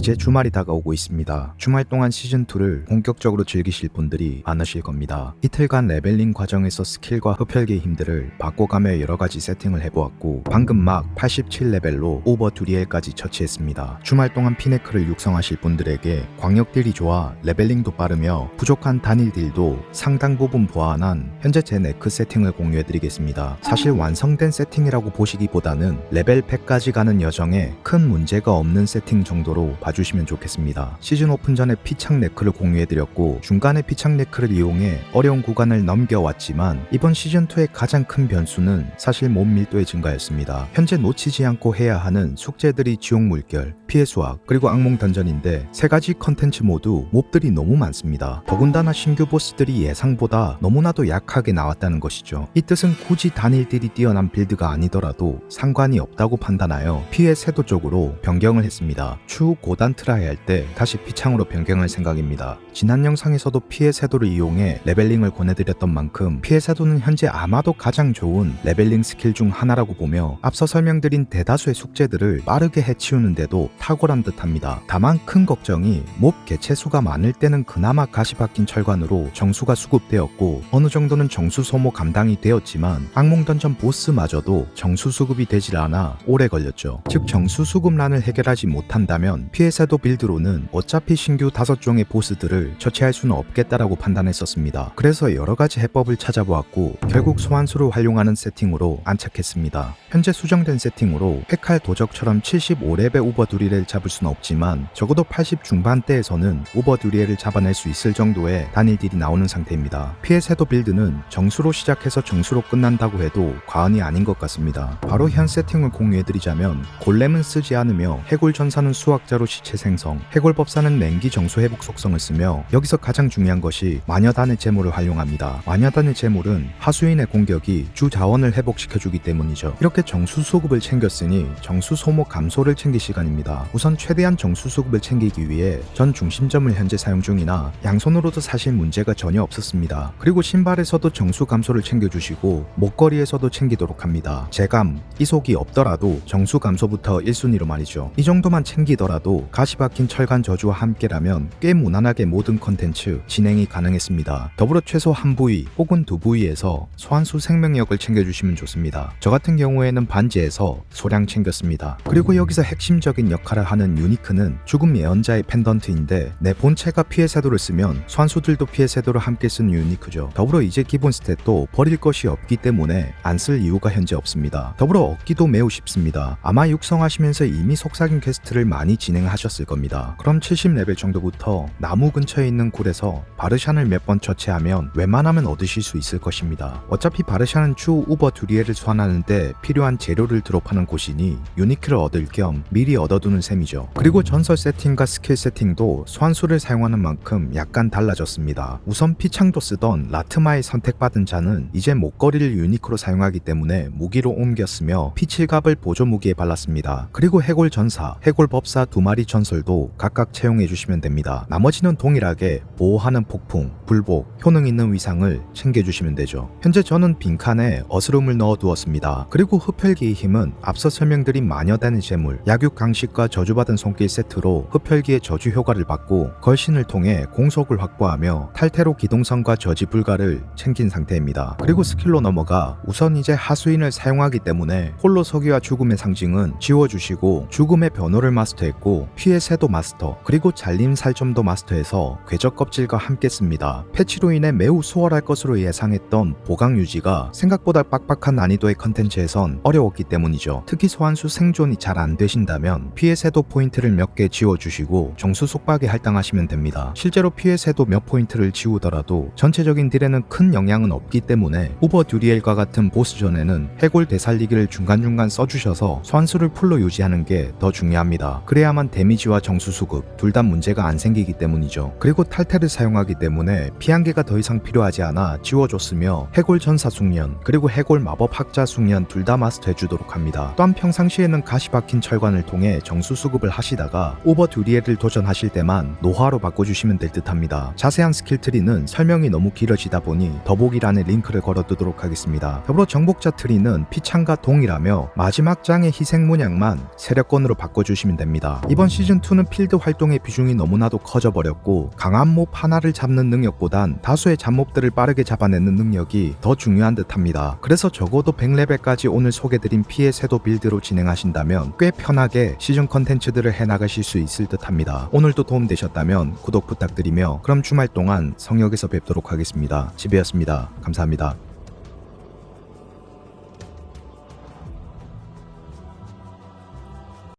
이제 주말이 다가오고 있습니다. 주말 동안 시즌2를 본격적으로 즐기실 분들이 많으실 겁니다. 이틀간 레벨링 과정에서 스킬과 흡혈기의 힘들을 바꿔가며 여러가지 세팅을 해보았고 방금 막 87레벨로 오버 두리엘까지 처치했습니다. 주말 동안 피네크를 육성하실 분들에게 광역 딜이 좋아 레벨링도 빠르며 부족한 단일 딜도 상당 부분 보완한 현재 제 네크 세팅을 공유해드리겠습니다. 사실 완성된 세팅이라고 보시기보다는 레벨 100까지 가는 여정에 큰 문제가 없는 세팅 정도로 봐 주시면 좋겠습니다. 시즌 오픈 전에 피창 네크를 공유해드렸고 중간에 피창 네크를 이용해 어려운 구간을 넘겨왔지만 이번 시즌2의 가장 큰 변수는 사실 몸 밀도의 증가였습니다. 현재 놓치지 않고 해야 하는 숙제들이 지옥 물결, 피해 수학, 그리고 악몽 던전인데 세 가지 컨텐츠 모두 몹들이 너무 많습니다. 더군다나 신규 보스들이 예상보다 너무나도 약하게 나왔다는 것이죠. 이 뜻은 굳이 단일들이 뛰어난 빌드가 아니더라도 상관이 없다고 판단하여 피해 세도 쪽으로 변경을 했습니다. 추후 고단 트라이 할 때 다시 피창으로 변경할 생각입니다. 지난 영상에서도 피해 세도를 이용해 레벨링을 권해드렸던 만큼 피해 세도는 현재 아마도 가장 좋은 레벨링 스킬 중 하나라고 보며 앞서 설명드린 대다수의 숙제들을 빠르게 해치우는데도 탁월한 듯합니다. 다만 큰 걱정이 몹 개체 수가 많을 때는 그나마 가시 박힌 철관으로 정수가 수급되었고 어느 정도는 정수 소모 감당이 되었지만 악몽 던전 보스마저도 정수 수급이 되질 않아 오래 걸렸죠. 즉 정수 수급란을 해결하지 못한다면 피해 세도 빌드로는 어차피 신규 다섯 종의 보스들을 처치할 수는 없겠다라고 판단했었습니다. 그래서 여러 가지 해법을 찾아보았고 결국 소환수를 활용하는 세팅으로 안착했습니다. 현재 수정된 세팅으로 헤칼 도적처럼 75렙의 오버 두리를 잡을 수는 없지만 적어도 80 중반대에서는 오버 두리엘을 잡아낼 수 있을 정도의 단일 딜이 나오는 상태입니다. 피해 세도 빌드는 정수로 시작해서 정수로 끝난다고 해도 과언이 아닌 것 같습니다. 바로 현 세팅을 공유해드리자면 골렘은 쓰지 않으며 해골 전사는 수학자로 시체 생성, 해골 법사는 냉기 정수 회복 속성을 쓰며 여기서 가장 중요한 것이 마녀단의 재물을 활용합니다. 마녀단의 재물은 하수인의 공격이 주 자원을 회복시켜주기 때문이죠. 이렇게 정수 수급을 챙겼으니 정수 소모 감소를 챙길 시간입니다. 우선 최대한 정수 수급을 챙기기 위해 전 중심점을 현재 사용 중이나 양손으로도 사실 문제가 전혀 없었습니다. 그리고 신발에서도 정수 감소를 챙겨주시고 목걸이에서도 챙기도록 합니다. 재감, 이속이 없더라도 정수 감소부터 1순위로 말이죠. 이 정도만 챙기더라도 가시 박힌 철간 저주와 함께라면 꽤 무난하게 모든 컨텐츠 진행이 가능했습니다. 더불어 최소 한 부위 혹은 두 부위에서 소환수 생명력을 챙겨주시면 좋습니다. 저 같은 경우에는 반지에서 소량 챙겼습니다. 그리고 여기서 핵심적인 역할을 하는 유니크는 죽음 예언자의 펜던트인데 내 본체가 피해 세도를 쓰면 소환수들도 피해 세도를 함께 쓰는 유니크죠. 더불어 이제 기본 스탯도 버릴 것이 없기 때문에 안 쓸 이유가 현재 없습니다. 더불어 얻기도 매우 쉽습니다. 아마 육성하시면서 이미 속삭임 퀘스트를 많이 진행하셨 을 겁니다. 그럼 70레벨 정도부터 나무 근처에 있는 굴에서 바르샨을 몇 번 처치하면 웬만하면 얻으실 수 있을 것입니다. 어차피 바르샨은 추후 우버 두리엘을 소환하는데 필요한 재료를 드롭하는 곳이니 유니크를 얻을 겸 미리 얻어두는 셈이죠. 그리고 전설 세팅과 스킬 세팅도 소환수를 사용하는 만큼 약간 달라졌습니다. 우선 피창도 쓰던 라트마의 선택받은 자는 이제 목걸이를 유니크로 사용하기 때문에 무기로 옮겼으며 피칠갑을 보조 무기에 발랐습니다. 그리고 해골 전사, 해골 법사 두 마리 전설도 각각 채용해 주시면 됩니다. 나머지는 동일하게 보호하는 폭풍, 불복, 효능 있는 위상을 챙겨 주시면 되죠. 현재 저는 빈칸에 어스름을 넣어 두었습니다. 그리고 흡혈기의 힘은 앞서 설명드린 마녀단의 재물, 약육 강식과 저주받은 손길 세트로 흡혈기의 저주 효과를 받고 걸신을 통해 공속을 확보하며 탈퇴로 기동성과 저지 불가를 챙긴 상태입니다. 그리고 스킬로 넘어가 우선 이제 하수인을 사용하기 때문에 홀로 서기와 죽음의 상징은 지워주시고 죽음의 변호를 마스터했고 피해 세도 마스터 그리고 잘림 살점도 마스터해서 궤적 껍질과 함께 씁니다. 패치로 인해 매우 수월할 것으로 예상했던 보강 유지가 생각보다 빡빡한 난이도의 컨텐츠에선 어려웠기 때문이죠. 특히 소환수 생존이 잘 안 되신다면 피해 세도 포인트를 몇 개 지워주시고 정수 속박에 할당하시면 됩니다. 실제로 피해 세도 몇 포인트를 지우더라도 전체적인 딜에는 큰 영향은 없기 때문에 우버 듀리엘과 같은 보스전에는 해골 되살리기를 중간중간 써주셔서 소환수를 풀로 유지하는 게 더 중요합니다. 그래야만 데미지와 정수 수급 둘 다 문제가 안 생기기 때문이죠. 그리고 탈퇴를 사용하기 때문에 피한계가 더 이상 필요하지 않아 지워줬으며 해골 전사 숙련 그리고 해골 마법 학자 숙련 둘 다 마스터해 주도록 합니다. 또한 평상시에는 가시 박힌 철관을 통해 정수 수급을 하시다가 오버 듀리엘을 도전하실 때만 노화로 바꿔주시면 될 듯합니다. 자세한 스킬 트리는 설명이 너무 길어지다 보니 더보기란에 링크를 걸어두도록 하겠습니다. 더불어 정복자 트리는 피창과 동일하며 마지막 장의 희생 문양만 세력권으로 바꿔주시면 됩니다. 이번 시즌2는 필드 활동의 비중이 너무나도 커져버렸고 강한 몹 하나를 잡는 능력보단 다수의 잡몹들을 빠르게 잡아내는 능력이 더 중요한 듯합니다. 그래서 적어도 100레벨까지 오늘 소개드린 피해 세도 빌드로 진행하신다면 꽤 편하게 시즌 컨텐츠들을 해나가실 수 있을 듯합니다. 오늘도 도움되셨다면 구독 부탁드리며 그럼 주말 동안 성역에서 뵙도록 하겠습니다. 지배였습니다. 감사합니다.